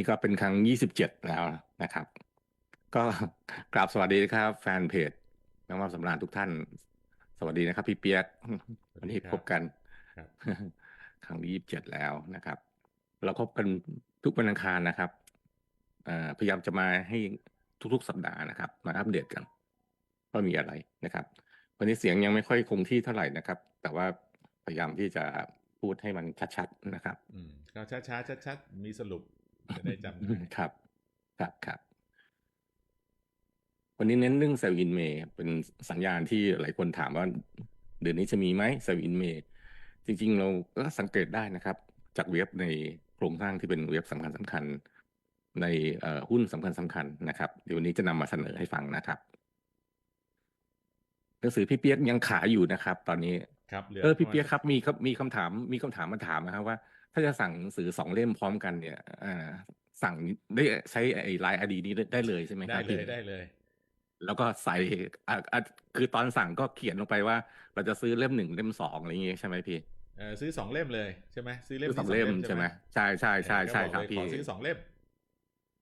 นี้ก็เป็นครั้งยี่สิบเจ็ดแล้วนะครับ ก็กราบสวัสดีนะครับ แฟนเพจนักว่าสำราญทุกท่าน สวัสดีนะครับ พี่เปียกสวัวันสดีนี้ครับพบกันครับครั้งที่ยี่สิบเจ็ดแล้วนะครับ เราพบกันทุกวันอังคารนะครับเอ่อพยายามจะมาให้ทุกๆ สัปดาห์นะครับ มาอัปเดตกันว่ามีอะไรนะครับ วันนี้เสียงยังไม่ค่อยคงที่เท่าไหร่นะครับ แต่ว่าพยายามที่จะพูดให้มันชัดๆนะครับ อืมก็ช้าช้าชัดชัดๆมีสรุป จะได้จำได้ครับ ครับครับวันนี้เน้นเรื่องเซลล์อินเมย์เป็นสัญญาณที่หลายคนถามว่า เดือนนี้จะมีไหมเซลล์อินเมย์จริง ๆ เราก็สังเกตได้นะครับ จากเว็บในโครงสร้างที่เป็นเว็บสำคัญสำคัญ ในหุ้นสำคัญสำคัญนะครับ เดี๋ยวนนี้จะนำมาเสนอให้ฟังนะครับหนังสือพี่เปียกยังขายอยู่นะครับ ตอนนี้ ครับหลืเออพี่ประมาณเปียกครับมีครับมีคำถามมีคำถามมาถามนะครับว่า ถ้าจะสั่งหนังสือสองเล่มพร้อมกันเนี่ยอ่าสั่งได้ใช้ไอ้ไลน์อดีนี้ได้เลยใช่ไหมคได้รับเลยพี่ได้เลย แล้วก็ใส่อะอะคือตอนสั่งก็เขียนลงไปว่า เราจะซื้อเล่มหนึ่งเล่มสองอะไรอย่างเงี้ยใช่ไหมพี่เออซื้อสองเล่มเลยใช่ไหมซื้อเล่มซื้อสองที่เล่มใช่ไหมใช่ใช่ใช่ใช่เออครับก็อกเลยพี่ขอซื้อสองเล่ม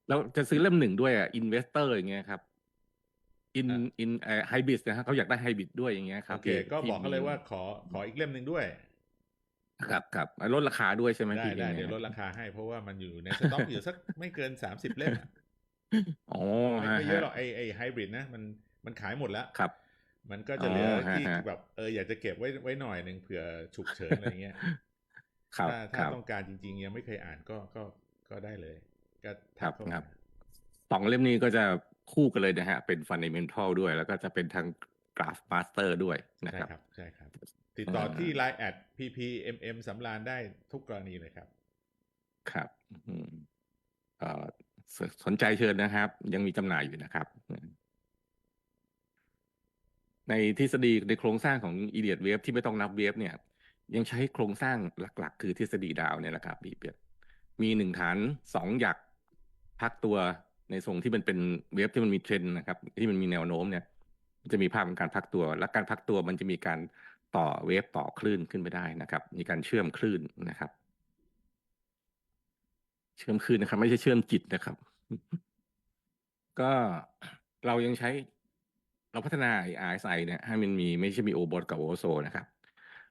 แล้วจะซื้อเล่มหนึ่งด้วยอะอินเวสเตอร์อย่างเงี้ยครับ อินอะอินเอ่อไฮบริดนะฮะเขาอยากได้ไฮบริดด้วยอย่างเงี้ยครับโอเคพี่ก็ที่บอกเขาเลยว่าขอขออีกเล่มหนึ่งด้วย ครับครับลดราคาด้วยใช่ไหมได้พี่ได้ยังงเดี๋ยวลดราคาให้เพราะว่ามันอยู่ในสต็อกอยู่สักไม่เกินสามสิบเล่มอะอ๋อไม่ฮะไม่เยอะฮะหรอกไอไอไฮบริดนะมันมันขายหมดแล้วครับ มันก็จะเหลืออ๋อฮะที่ฮะแบบเอออยากจะเก็บไว้ไว้หน่อยหนึ่งเผื่อฉุกเฉินอะไรเงี้ยครับถ้าคถ้ารับต้องการจริงๆยังไม่เคยอ่านก็ก็ก็ได้เลย ก็ครัทักบเข้าครัมาบสองเล่มนี้ก็จะ คู่กันเลยนะฮะ เป็นฟันเดเมนทัลด้วย แล้วก็จะเป็นทางกราฟมาสเตอร์ด้วยนะใช่ครับครับใช่ครับ ติดต่อเอ่อที่ Line แอด ppmm สำรานได้ทุกกรณีเลยครับ ครับอืมเอ่อสสนใจเชิญนะครับ ยังมีจำหน่ายอยู่นะครับ ในทฤษฎีในโครงสร้างของอีเดียดเวฟที่ไม่ต้องนับเวฟเนี่ย ยังใช้โครงสร้างหลัก ๆ คือทฤษฎีดาวเนี่ยแหละครับพี่เปียกมีหนึ่งฐานสองหยักพักตัว ในทรงที่มันเป็นเวฟที่มันมีเทรนนะครับ ที่มันมีแนวโน้มเนี่ยจะมีภาพของการพักตัว และการพักตัวมันจะมีการต่อเวฟต่อคลื่นขึ้นไปได้นะครับ มีการเชื่อมคลื่นนะครับ เชื่อมคลื่นนะครับ ไม่ใช่เชื่อมจิตนะครับ ก็เรายังใช้ เราพัฒนา RSI เนี่ยให้มันมีไม่ใช่มีโอบอทกับโอโซนะครับ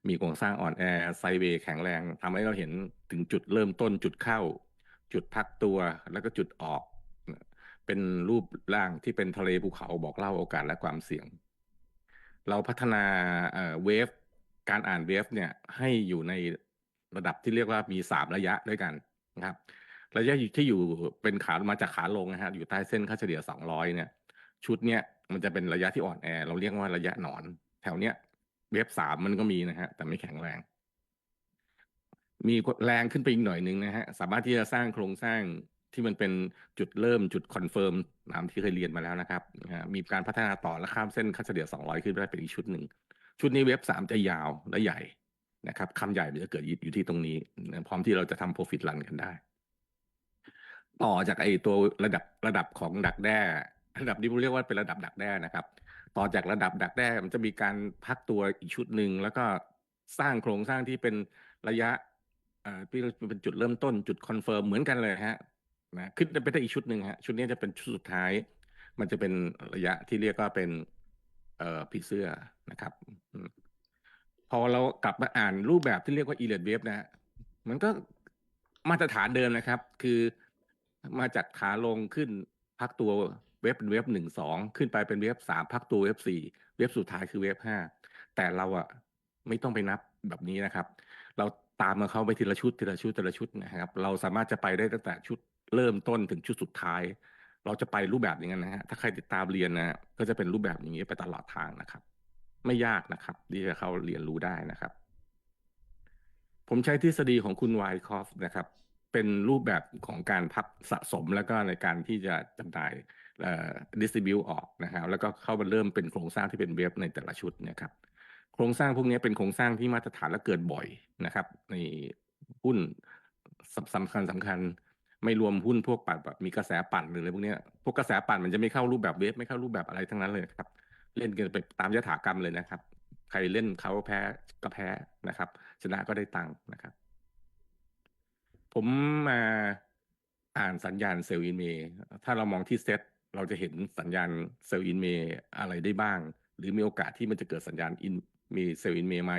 มีโครงสร้างอ่อนแอไซเวย์แข็งแรงทำให้เราเห็นถึงจุดเริ่มต้นจุดเข้า จุดพักตัวแล้วก็จุดออก เป็นรูปร่างที่เป็นทะเลภูเขาบอกเล่าโอกาสและความเสี่ยง เราพัฒนาเอ่อเวฟการอ่านเวฟเนี่ยให้อยู่ในระดับที่เรียกว่ามีสามระยะด้วยกันนะครับ ระยะที่อยู่เป็นขามาจากขาลงนะฮะอยู่ใต้เส้นค่าเฉลี่ย200เนี่ย ชุดเนี้ยมันจะเป็นระยะที่อ่อนแอ เราเรียกว่าระยะหนอน แถวเนี้ยเวฟสามมันก็มีนะฮะแต่ไม่แข็งแรง มีแรงขึ้นไปอีกหน่อยหนึ่งนะฮะสามารถที่จะสร้างโครงสร้าง ที่มันเป็นจุดเริ่มจุดคอนเฟิร์มตามที่เคยเรียนมาแล้วนะครับมีการพัฒนาต่อและข้ามเส้นค่าเฉลี่ย 200 ขึ้นไปเป็นอีกชุดหนึ่ง ชุดนี้เว็บสามจะยาวและใหญ่นะครับคำใหญ่มันจะเกิดอยู่ที่ตรงนี้ พร้อมที่เราจะทำ profit run กันได้ ต่อจากไอ้ตัวระดับระดับของดักแด้ระดับนี้เรียกว่าเป็นระดับดักแด้นะครับ ต่อจากระดับดักแด้มันจะมีการพักตัวอีกชุดหนึ่งแล้วก็สร้างโครงสร้างที่เป็นระยะที่เป็นจุดเริ่มต้นจุดคอนเฟิร์มเหมือนกันเลยฮะ นะขึ้นไปได้อีกชุดหนึ่งฮะชุดนี้จะเป็นชุดสุดท้าย มันจะเป็นระยะที่เรียกว่าเป็น เอ่อผีเสื้อนะครับพอเรากลับมาอ่านรูปแบบที่เรียกว่าอีเลดเวฟนะฮะมันก็มาตรฐานเดิมนะครับ คือมาจากขาลงขึ้นพักตัวเว็บเป็นเว็บหนึ่งสองขึ้นไปเป็นเว็บสามพักตัวเว็บสี่เว็บสุดท้ายคือเว็บห้าแต่เราอะไม่ต้องไปนับแบบนี้นะครับ เราตามมาเข้าไปทีละชุดทีละชุดทีละชุดนะครับ เราสามารถจะไปได้ตั้งแต่ชุด เริ่มต้นถึงชุดสุดท้าย เราจะไปรูปแบบอย่างนั้นนะฮะถ้าใครติดตามเรียนนะฮะก็จะเป็นรูปแบบอย่างนี้ไปตลอดทางนะครับ ไม่ยากนะครับ ที่จะเข้าเรียนรู้ได้นะครับ ผมใช้ทฤษฎีของคุณไวคอฟนะครับ เป็นรูปแบบของการพักสะสมแล้วก็ในการที่จะจำหน่ายเอ่อ distribute ออกนะครับ แล้วก็เข้ามาเริ่มเป็นโครงสร้างที่เป็นเว็บในแต่ละชุดนะครับ โครงสร้างพวกนี้เป็นโครงสร้างที่มาตรฐานและเกิดบ่อยนะครับ ในหุ้นสำสำคัญสำคัญ ไม่รวมหุ้นพวกปั่นแบบมีกระแสปั่นหรืออะไรพวกนี้พวกกระแสปั่นมันจะไม่เข้ารูปแบบเวฟไม่เข้ารูปแบบอะไรทั้งนั้นเลยครับ เล่นกันไปตามยถากรรมเลยนะครับ ใครเล่นเขาแพ้ก็แพ้นะครับ ชนะก็ได้ตังค์นะครับ ผมมาอ่านสัญญาณเซลล์อินเมย์ถ้าเรามองที่เซตเราจะเห็นสัญญาณเซลล์อินเมย์อะไรได้บ้าง หรือมีโอกาสที่มันจะเกิดสัญญาณอินมีเซลล์อินเมย์ไหม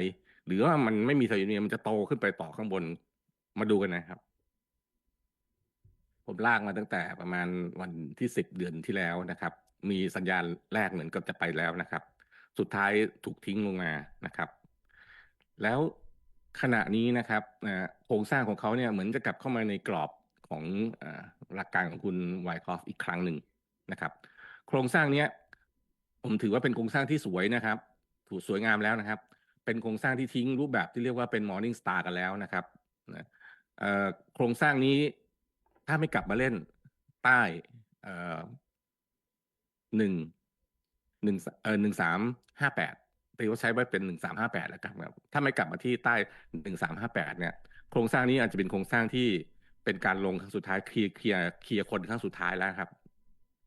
หรือว่ามันไม่มีเซลล์อินเมย์มันจะโตขึ้นไปต่อข้างบนมาดูกันนะครับ ผมลากมาตั้งแต่ประมาณวันที่สิบเดือนที่แล้วนะครับ มีสัญญาณแรกเหมือนกับจะไปแล้วนะครับ สุดท้ายถูกทิ้งลงมานะครับ แล้วขณะนี้นะครับโครงสร้างของเขาเนี่ยเหมือนจะกลับเข้ามาในกรอบของหลักการของคุณไวคอฟอีกครั้งหนึ่งนะครับ โครงสร้างเนี้ยผมถือว่าเป็นโครงสร้างที่สวยนะครับ ถูกสวยงามแล้วนะครับ เป็นโครงสร้างที่ทิ้งรูปแบบที่เรียกว่าเป็น Morning Star กันแล้วนะครับโครงสร้างนี้ ถ้าไม่กลับมาเล่นใต้เออหนึ่งหนึ่งเออหนึ่งสามห้าแปดตีว่าใช้ไว้เป็นหนึ่งสามห้าแปดแล้วกันครับถ้าไม่กลับมาที่ใต้หนึ่งสามห้าแปดเนี่ย โครงสร้างนี้อาจจะเป็นโครงสร้างที่เป็นการลงครั้งสุดท้ายเคลียร์เคลียร์เคลียร์คนครั้งสุดท้ายแล้วครับ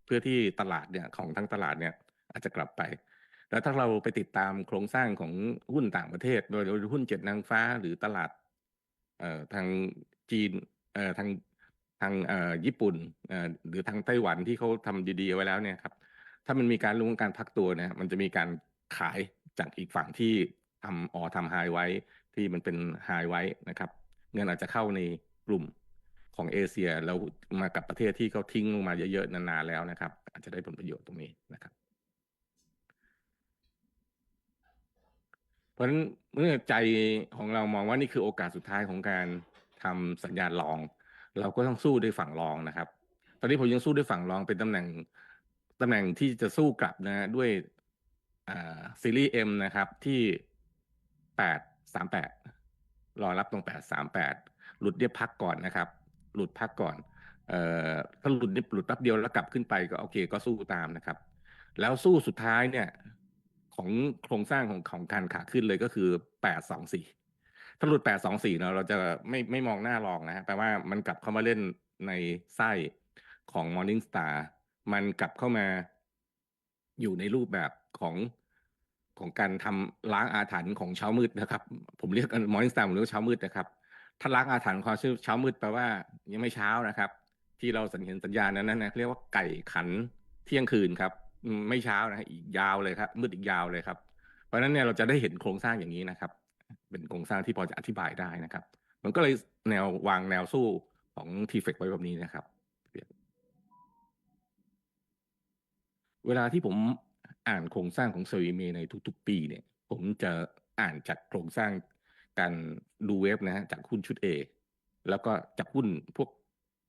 เพื่อที่ตลาดเนี่ยของทั้งตลาดเนี่ย อาจจะกลับไป แล้วถ้าเราไปติดตามโครงสร้างของหุ้นต่างประเทศ โดยโดยหุ้นเจ็ดนางฟ้าหรือตลาด เอ่อทางจีนเอ่อทาง ทางเอ่อญี่ปุ่นเอ่อหรือทางไต้หวันที่เขาทำดีๆไว้แล้วเนี่ยครับ ถ้ามันมีการลงการพักตัวนะมันจะมีการขายจากอีกฝั่งที่ทำออทำไฮไว้ที่มันเป็นไฮไว้นะครับ เงินอาจจะเข้าในกลุ่มของเอเชียแล้วมากับประเทศที่เขาทิ้งลงมาเยอะๆนานๆแล้วนะครับ อาจจะได้ผลประโยชน์ตรงนี้นะครับเพราะฉะนั้นเมื่อใจของเรามองว่านี่คือโอกาสสุดท้ายของการทำสัญญาณรอง เราก็ต้องสู้ด้วยฝั่งรองนะครับ ตอนนี้ผมยังสู้ด้วยฝั่งรองเป็นตำแหน่งตำแหน่งที่จะสู้กลับนะด้วยซีรีส์ M นะครับที่แปดสามแปดรอรับตรงแปดสามแปดหลุดเดียพักก่อนนะครับ หลุดพักก่อนเอ่อถ้าหลุดนิดหลุดแป๊บเดียวแล้วกลับขึ้นไปก็โอเค ก็สู้ตามนะครับ แล้วสู้สุดท้ายเนี่ย ของโครงสร้างของของการขาขึ้นเลยก็คือแปดสองสี่ ถ้าหลุดแปดสองสี่เนาะเราจะไม่ไม่มองหน้ารองนะฮะแปลว่ามันกลับเข้ามาเล่นในไส้ของ Morning Star มันกลับเข้ามาอยู่ในรูปแบบของของการทำล้างอาถรรพ์ของเช้ามืดนะครับ ผมเรียก Morning Star ผมเรียกว่าเช้ามืดนะครับ ถ้าล้างอาถรรพ์ความชื่อเช้ามืดแปลว่ายังไม่เช้านะครับ ที่เราสัญเห็นสัญญาณนั้นนะเรียกว่าไก่ขันเที่ยงคืนครับ ไม่เช้านะฮะอีกยาวเลยครับ มืดอีกยาวเลยครับ เพราะฉะนั้นเนี่ยเราจะได้เห็นโครงสร้างอย่างนี้นะครับ เป็นโครงสร้างที่พอจะอธิบายได้นะครับ มันก็เลยแนววางแนวสู้ของทีเฟกไว้แบบนี้นะครับ เวลาที่ผมอ่านโครงสร้างของเซอิเมในทุกๆ ปีเนี่ย ผมจะอ่านจากโครงสร้างการดูเว็บนะฮะจากหุ้นชุด A แล้วก็จากหุ้นพวก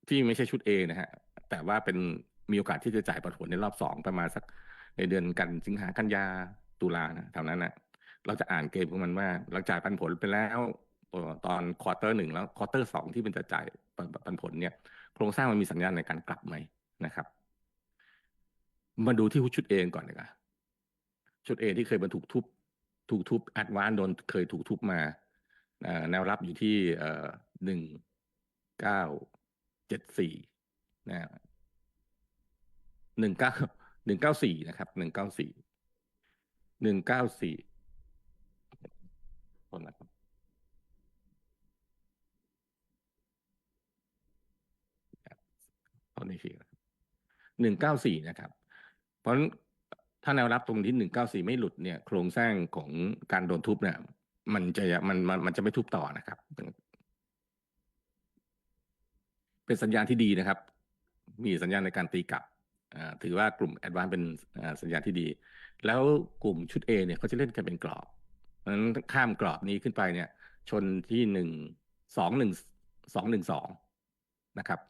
ที่ไม่ใช่ชุด A นะฮะแต่ว่าเป็นมีโอกาสที่จะจ่ายปันผลในรอบสองประมาณสักในเดือนกันสิงหากันยาตุลานะแถวนั้นนะ เราจะอ่านเกมของมันว่าเราจ่ายปันผลไปแล้วตอนควอเตอร์หนึ่งแล้วควอเตอร์สองที่มันจะจ่ายปันปันผลเนี่ยโครงสร้างมันมีสัญญาณในการกลับไหมนะครับ มาดูที่หุ้นชุดเองก่อนนะครับชุดเอที่เคยมันถูกทุบถูกทุบแอดวานโดนเคยถูกทุบมาแนวรับอยู่ที่หนึ่งเก้าเจ็ดสี่นะหนึ่งเก้าหนึ่งเก้าสี่นะครับหนึ่งเก้าสี่หนึ่งเก้าสี่ คนนะครับตอนนี้คือหนึ่งเก้าสี่นะครับ เพราะฉะนั้นถ้าแนวรับตรงที่หนึ่งเก้าสี่ไม่หลุดเนี่ย โครงสร้างของการโดนทุบเนี่ย มันจะมันมันมันจะไม่ทุบต่อนะครับ เป็นสัญญาณที่ดีนะครับ มีสัญญาณในการตีกลับถือว่ากลุ่มแอดวานเป็นสัญญาณที่ดี แล้วกลุ่มชุด A เนี่ยเขาจะเล่นกันเป็นกรอบ เพราะฉะนั้นข้ามกรอบนี้ขึ้นไปเนี่ย ชนที่หนึ่งสองหนึ่งสองหนึ่งสองนะครับ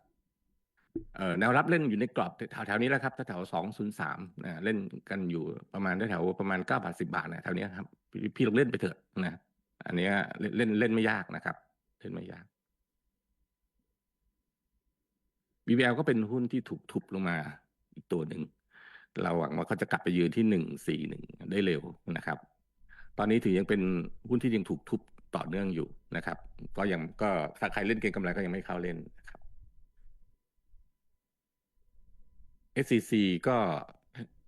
เอ่อแนวรับเล่นอยู่ในกรอบแถวๆนี้แหละครับแถวสองศูนย์สามนะเล่นกันอยู่ประมาณแถวประมาณเก้าบาทสิบาทนะแถวนี้ครับ พี่ลองเล่นไปเถอะนะอันนี้เล่นเล่นเล่นไม่ยากนะครับ เล่นไม่ยาก BBL ก็เป็นหุ้นที่ถูกทุบลงมาอีกตัวหนึ่ง เราหวังว่าเขาจะกลับไปยืนที่หนึ่งสี่หนึ่งได้เร็วนะครับ ตอนนี้ถือยังเป็นหุ้นที่ยังถูกทุบต่อเนื่องอยู่นะครับ ก็ยังก็ถ้าใครเล่นเก็งกำไรก็ยังไม่เข้าเล่นนะครับ SCC ก็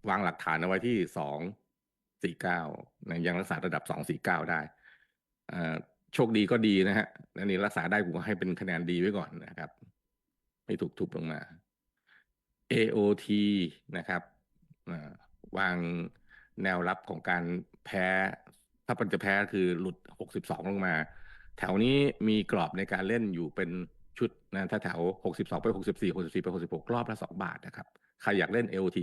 วางหลักฐานเอาไว้ที่สองสี่เก้านะยังรักษาระดับสองสี่เก้าได้โชคดีก็ดีนะฮะอันนี้รักษาได้ผมก็ให้เป็นคะแนนดีไว้ก่อนนะครับ ไม่ถูกทุบลงมา AOT นะครับวาง แนวรับของการแพ้ ถ้ามันจะแพ้คือหลุด 62 ลงมา แถวนี้มีกรอบในการเล่นอยู่เป็นชุดนะถ้าแถว 62 ไป 64 64 ไป 66 รอบละ 2 บาทนะครับ ใครอยากเล่น AOT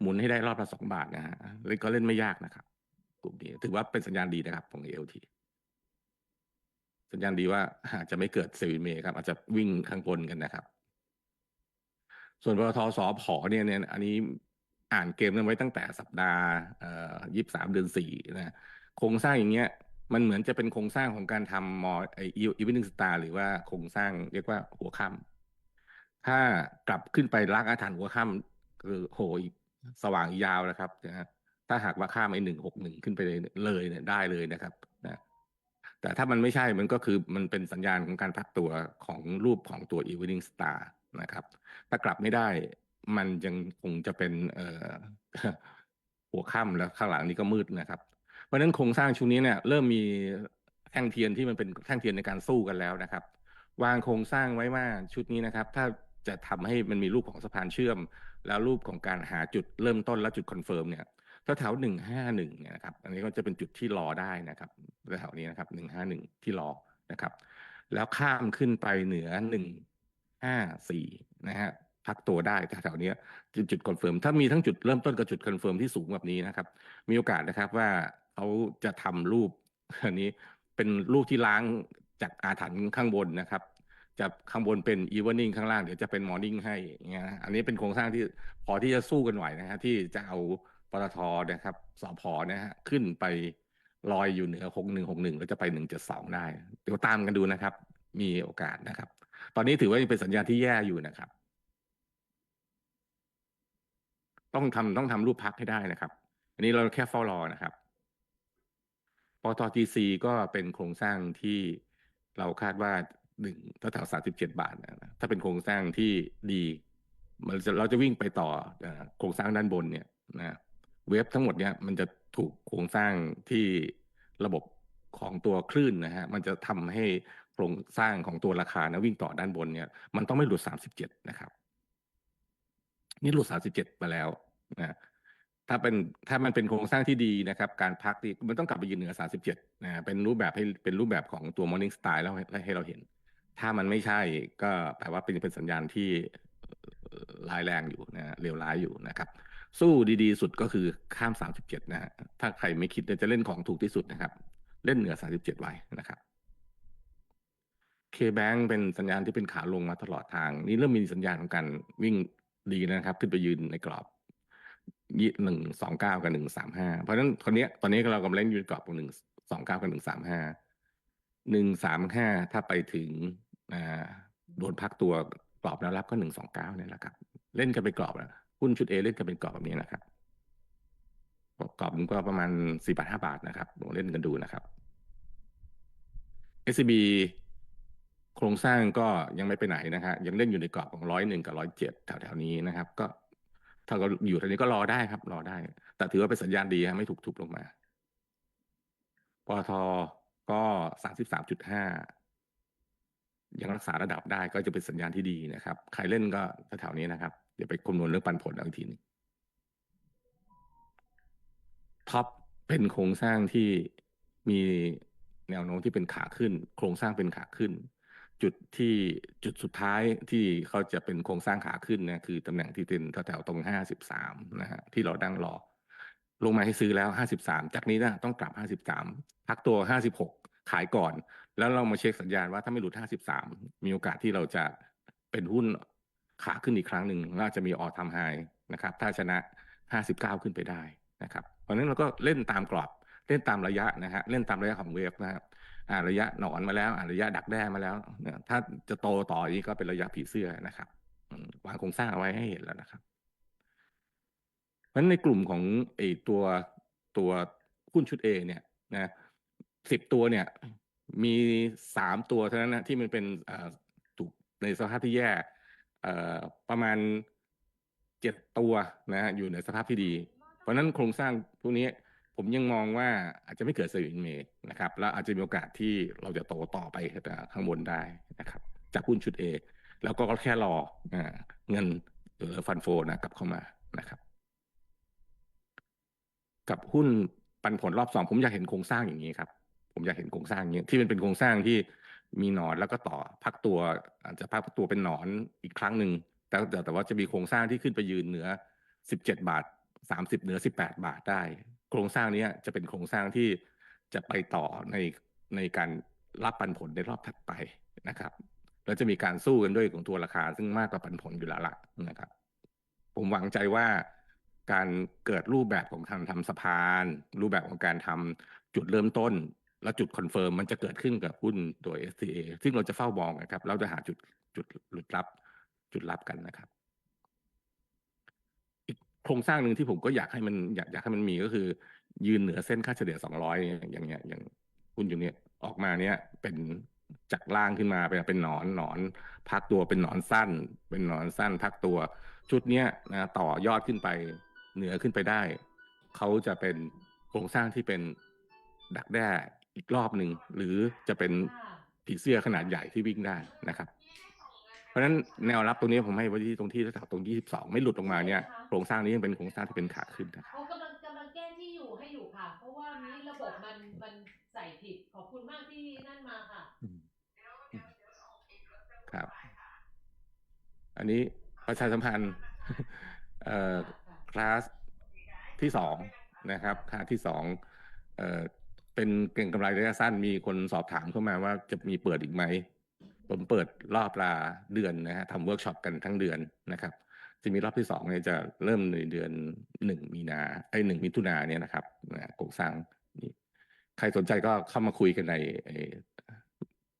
หมุนให้ได้รอบละ 2 บาทนะฮะเล่นก็เล่นไม่ยากนะครับกลุ่มนี้ถือว่าเป็นสัญญาณดีนะครับของ AOT สัญญาณดีว่าอาจจะไม่เกิดเซวิเมครับ อาจจะวิ่งข้างบนกันนะครับ ส่วนปตทสอพอเนี่ยเนี่ย อันนี้ อ่านเกมนั้นไว้ตั้งแต่สัปดาห์ยี่สามเดือนสี่นะโครงสร้างอย่างเงี้ย มันเหมือนจะเป็นโครงสร้างของการทำมอไออีวินิงสตาร์หรือว่าโครงสร้างเรียกว่าหัวค่ำถ้ากลับขึ้นไปลากอาถรรพ์หัวค่ำคือโหอีกสว่างยาวนะครับนะถ้าหากว่าข้ามไอหนึ่งหกหนึ่งขึ้นไปเลยเลยเนี่ยได้เลยนะครับนะแต่ถ้ามันไม่ใช่มันก็คือมันเป็นสัญญาณของการพักตัวของรูปของตัว evening star นะครับ ถ้ากลับไม่ได้ มันยังคงจะเป็นเอ่อหัวค่ำแล้วข้างหลังนี้ก็มืดนะครับ เพราะฉะนั้นโครงสร้างชุดนี้เนี่ยเริ่มมีแท่งเทียนที่มันเป็นแท่งเทียนในการสู้กันแล้วนะครับ วางโครงสร้างไว้ว่าชุดนี้นะครับ ถ้าจะทำให้มันมีรูปของสะพานเชื่อม แล้วรูปของการหาจุดเริ่มต้นและจุดคอนเฟิร์มเนี่ยแถวหนึ่งห้าหนึ่งเนี่ยนะครับ อันนี้ก็จะเป็นจุดที่รอได้นะครับแถวนี้นะครับหนึ่งห้าหนึ่งที่รอนะครับ แล้วข้ามขึ้นไปเหนือหนึ่งห้าสี่นะฮะ พักตัวได้แถวๆเนี้ยจุดจุดคอนเฟิร์มถ้ามีทั้งจุดเริ่มต้นกับจุดคอนเฟิร์มที่สูงแบบนี้นะครับ มีโอกาสนะครับว่าเขาจะทำรูปอันนี้เป็นรูปที่ล้างจากอาถรรพ์ข้างบนนะครับจะข้างบนเป็น evening ข้างล่างเดี๋ยวจะเป็น morning ให้เงี้ยอันนี้เป็นโครงสร้างที่พอที่จะสู้กันไหวนะฮะที่จะเอาปตทนะครับสพนะฮะขึ้นไปลอยอยู่เหนือหกหนึ่งหกหนึ่งแล้วจะไปหนึ่งเจ็ดสองได้ เดี๋ยวตามกันดูนะครับ มีโอกาสนะครับ ตอนนี้ถือว่าเป็นสัญญาณที่แย่อยู่นะครับ ต้องทำต้องทำรูปพักให้ได้นะครับ อันนี้เราแค่เฝ้ารอนะครับปตท GC ก็เป็นโครงสร้างที่เราคาดว่าหนึ่งแถวสามสิบเจ็ดบาทนะถ้าเป็นโครงสร้างที่ดีมันจะเราจะวิ่งไปต่อโครงสร้างด้านบนเนี่ยนะเว็บทั้งหมดเนี่ยมันจะถูกโครงสร้างที่ระบบของตัวคลื่นนะฮะมันจะทำให้โครงสร้างของตัวราคานะวิ่งต่อด้านบนเนี่ย มันต้องไม่หลุดสามสิบเจ็ดนะครับ นี่หลุดสามสิบเจ็ดมาแล้ว นะถ้าเป็นถ้ามันเป็นโครงสร้างที่ดีนะครับ การพักที่มันต้องกลับไปยืนเหนือ 37นะเป็นรูปแบบให้เป็นรูปแบบของตัว morning style แล้วให้ให้เราเห็น ถ้ามันไม่ใช่ก็แปลว่าเป็นเป็นสัญญาณที่ร้ายแรงอยู่นะเลวร้ายอยู่นะครับ สู้ดีๆ สุดก็คือข้าม 37 นะฮะถ้าใครไม่คิดจะเล่นของถูกที่สุดนะครับ เล่นเหนือ 37 ไว้นะครับ K-Bank เป็นสัญญาณที่เป็นขาลงมาตลอดทาง นี่เริ่มมีสัญญาณของการวิ่งดีนะครับ ขึ้นไปยืนในกรอบ ยี่หนึ่งสองเก้ากับหนึ่งสามห้าเพราะฉะนั้นคนนี้ยตอนนี้เรากำลังเล่นอยู่ในกรอบของหนึ่งสองเก้ากับหนึ่งสามห้าหนึ่งสามห้าถ้าไปถึงอ่าโดนพักตัวกรอบแนวรับก็หนึ่งสองเก้าเนี่ยแหละครับ เล่นกันไปกรอบนะหุ้นชุดเอเล่นกันเป็นกรอบแบบนี้นะครับกรอบนึงก็ประมาณสี่บาทห้าบาทนะครับลองเล่นกันดูนะครับ SCB โครงสร้างก็ยังไม่ไปไหนนะฮะยังเล่นอยู่ในกรอบของร้อยหนึ่งกับร้อยเจ็ดแถวๆนี้นะครับ ก็ ถ้าก็อยู่แถวนี้ก็รอได้ครับ รอได้ แต่ถือว่าเป็นสัญญาณดีฮะไม่ถูกทุบลงมาปตทก็สามสิบสามจุดห้ายังรักษาระดับได้ก็จะเป็นสัญญาณที่ดีนะครับ ใครเล่นก็แถวๆนี้นะครับ เดี๋ยวไปคำนวณเรื่องปันผลเอาอีกทีนึงท็อปเป็นโครงสร้างที่มีแนวโน้มที่เป็นขาขึ้น โครงสร้างเป็นขาขึ้น จุดที่จุดสุดท้ายที่เขาจะเป็นโครงสร้างขาขึ้นนะคือตำแหน่งที่เป็นแถวๆตรงห้าสิบสามนะฮะที่เราดั้งรอ ลงมาให้ซื้อแล้วห้าสิบสามจากนี้นะต้องกลับห้าสิบสามพักตัวห้าสิบหกขายก่อน แล้วเรามาเช็คสัญญาณว่าถ้าไม่หลุดห้าสิบสามมีโอกาสที่เราจะเป็นหุ้นขาขึ้นอีกครั้งหนึ่งน่าจะมีออทำไฮนะครับ ถ้าชนะห้าสิบเก้าขึ้นไปได้นะครับเพราะนั้นเราก็เล่นตามกรอบ เล่นตามระยะนะฮะเล่นตามระยะของเวฟนะครับอ่าระยะหนอนมาแล้วอ่าระยะดักแด้มาแล้วเนี่ยถ้าจะโตต่ออีกก็เป็นระยะผีเสื้อนะครับวางโครงสร้างเอาไว้ให้เห็นแล้วนะครับ เพราะฉะนั้นในกลุ่มของไอ้ตัวตัวหุ้นชุด A เนี่ยนะสิบตัวเนี่ย มีสามตัวเท่านั้นนะที่มันเป็นอ่าถูกในสภาพที่แย่เอ่อประมาณเจ็ดตัวนะฮะอยู่ในสภาพที่ดี เพราะนั้นโครงสร้างพวกนี้ ผมยังมองว่าอาจจะไม่เกิดเซอร์วิสเมย์นะครับ แล้วอาจจะมีโอกาสที่เราจะโตต่อไปข้างบนได้นะครับ จากหุ้นชุด A แล้วก็แค่รอเงินหรือฟันโฟนะกลับเข้ามานะครับ กับหุ้นปันผลรอบสองผมอยากเห็นโครงสร้างอย่างนี้ครับ ผมอยากเห็นโครงสร้างอย่างนี้ที่มันเป็นโครงสร้างที่มีหนอนแล้วก็ต่อพักตัวอาจจะพักตัวเป็นหนอนอีกครั้งหนึ่งแต่แต่ว่าจะมีโครงสร้างที่ขึ้นไปยืนเหนือ17บเจ็ดบาท30เหนือ18บแปดบาทได้ ครงสร้างนี้จะเป็นโครงสร้างที่จะไปต่อในในการรับปันผลในรอบถัดไปนะครับ แล้วจะมีการสู้กันด้วยของตัวราคา ซึ่งมากกว่าปันผลอยู่แล้วล่ะนะครับ ผมหวังใจว่าการเกิดรูปแบบของการทำสะพาน รูปแบบของการทำจุดเริ่มต้น และจุดคอนเฟิร์มมันจะเกิดขึ้นกับหุ้นตัว SCA ซึ่งเราจะเฝ้ามองนะครับ เราจะหาจุดจุดหลุดรับจุดรับกันนะครับ โครงสร้างหนึ่งที่ผมก็อยากให้มันอยากอยากให้มันมีก็คือ ยืนเหนือเส้นค่าเฉลี่ย200อยอย่างเงี้ยอย่างหุ้นอยู่เนี้ยออกมาเนี้ยเป็นจากล่างขึ้นมาเป็นเป็นหนอนหนอน พักตัวเป็นหนอนสั้น เป็นหนอนสั้น พักตัว ชุดเนี้ยนะต่อยอดขึ้นไปเหนือขึ้นไปได้ เขาจะเป็นโครงสร้างที่เป็นดักแด้อีกรอบหนึ่งหรือจะเป็นผีเสื้อขนาดใหญ่ที่วิ่งได้นะครับ ราะฉะนั้นแนวรับตรงนี้ผมให้ไว้ที่ตรงที่ระดับตรง 22 ไม่หลุดลงมาเนี่ยโครงสร้างนี้ยังเป็นโครงสร้างที่เป็นขาขึ้นนะครับเขากำลังกำลังแก้ที่อยู่ให้อยู่ค่ะ เพราะว่านี้ระบบมันมันใส่ผิดขอบคุณมากที่นั่นมาค่ะอืมครับ อันนี้ประชาสัมพันธ์เอ่อคลาสที่สองนะครับคลาสที่สองเอ่อเป็นเก่งกำไรระยะสั้นมีคนสอบถามเข้ามาว่าจะมีเปิดอีกไหม ผมเปิดรอบละเดือนนะฮะทำเวิร์กช็อปกันทั้งเดือนนะครับ จะมีรอบที่สองเนี่ยจะเริ่มในเดือนหนึ่งมีนาไอ้หนึ่งมิถุนาเนี่ยนะครับนะโครงสร้างนี่ใครสนใจก็เข้ามาคุยกันใน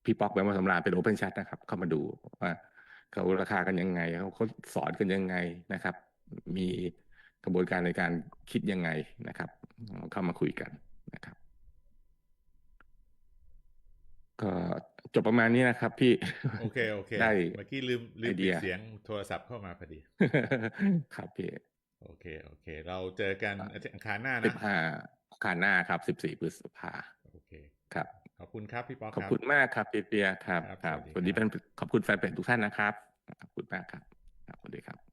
พี่ป๊อกแบงค์มาสำราญเป็นโอเพนแชทนะครับ เข้ามาดูว่าเขาราคากันยังไงเขาเขาสอนกันยังไงนะครับ มีกระบวนการในการคิดยังไงนะครับ เข้ามาคุยกันนะครับ ก็ จบประมาณนี้นะครับ พี่ โอเคโอเคได้เมื่อกี้ลืมลืมไอเดีปิดยเสียงโทรศัพท์เข้ามาพอดี ครับพี่โอเคโอเค เราเจอกันอาทิตย์อังคารหน้าสินะบห้าคารหน้าครับสิบสี่พฤษภาโอเคครับ ขอบคุณครับพี่ป๊อกขอบรับคุณมากครับพี่เปียครับครับครับสวัวันสดีนี้ครับเป็นขอบคุณแฟนเพจทุกท่านนะครับขอบคุณมากครับ